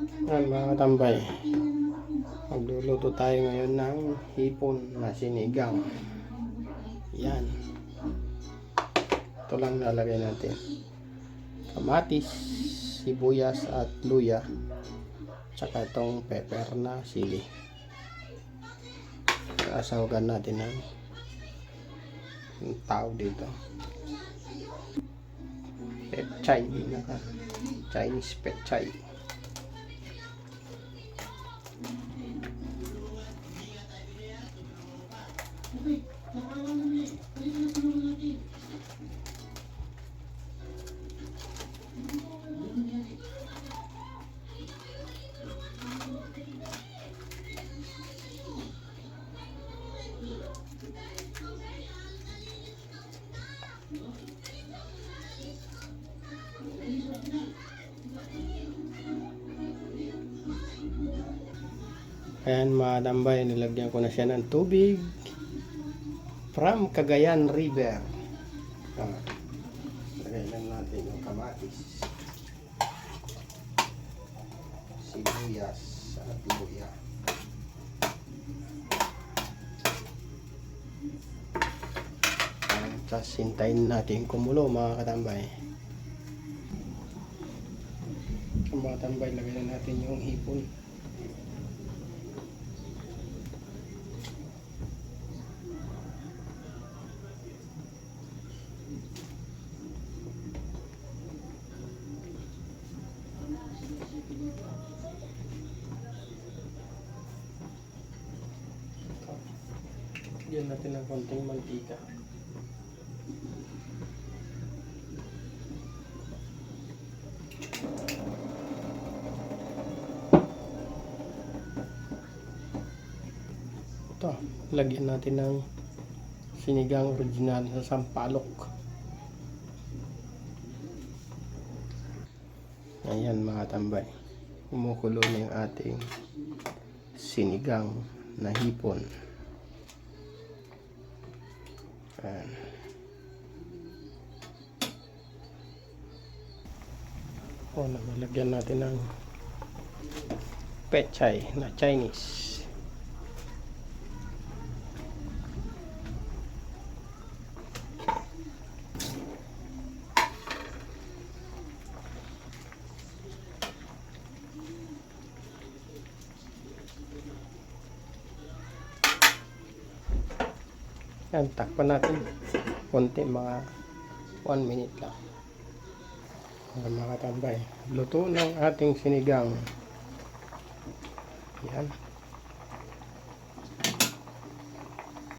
Yan mga tambay. Magluluto tayo ngayon ng hipon na sinigang. Yan. Ito lang lalagay natin. Kamatis, sibuyas at luya. Tsaka itong pepper na sili. Asawagan natin ng yung tao dito. Pechay. Naka Chinese pechay. Ayan mga tambay, nilagyan ko na siya ng tubig from Cagayan River. Ah, lagay lang natin yung kamatis, sibuyas, at luya. Ayan, Tapos hintayin natin kumulo mga katambay. Ang mga tambay, lagay na natin yung hipon. Diyan natin ng konting mantika. Ito, lagyan natin ng sinigang original sa sampalok. Ayan mga tambay. Kumukulo na yung ating sinigang na hipon. Ayan. O, nagalagyan natin ng pechay na Chinese. Yan, takpan natin. Konti, mga 1 minute lang. Para mga tambay. Luto ng ating sinigang. Yan.